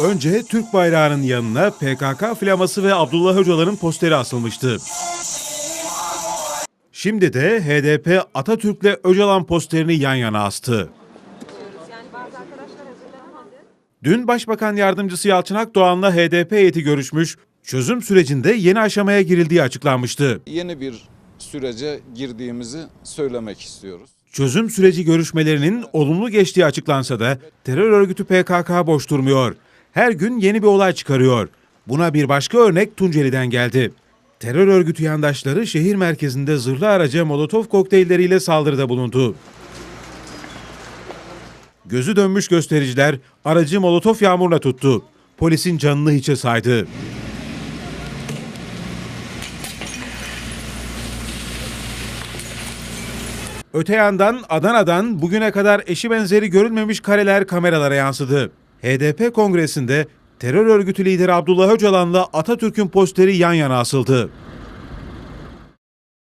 Önce Türk bayrağının yanına PKK flaması ve Abdullah Öcalan'ın posteri asılmıştı. Şimdi de HDP Atatürk'le Öcalan posterini yan yana astı. Dün Başbakan Yardımcısı Yalçın Akdoğan'la HDP heyeti görüşmüş, çözüm sürecinde yeni aşamaya girildiği açıklanmıştı. yeni bir sürece girdiğimizi söylemek istiyoruz. Çözüm süreci görüşmelerinin olumlu geçtiği açıklansa da terör örgütü PKK boş durmuyor. Her gün yeni bir olay çıkarıyor. Buna bir başka örnek Tunceli'den geldi. Terör örgütü yandaşları şehir merkezinde zırhlı araca molotof kokteylleriyle saldırıda bulundu. Gözü dönmüş göstericiler aracı molotof yağmuruna tuttu. Polisin canını hiçe saydı. Öte yandan Adana'dan bugüne kadar eşi benzeri görülmemiş kareler kameralara yansıdı. HDP kongresinde terör örgütü lideri Abdullah Öcalan'la Atatürk'ün posteri yan yana asıldı.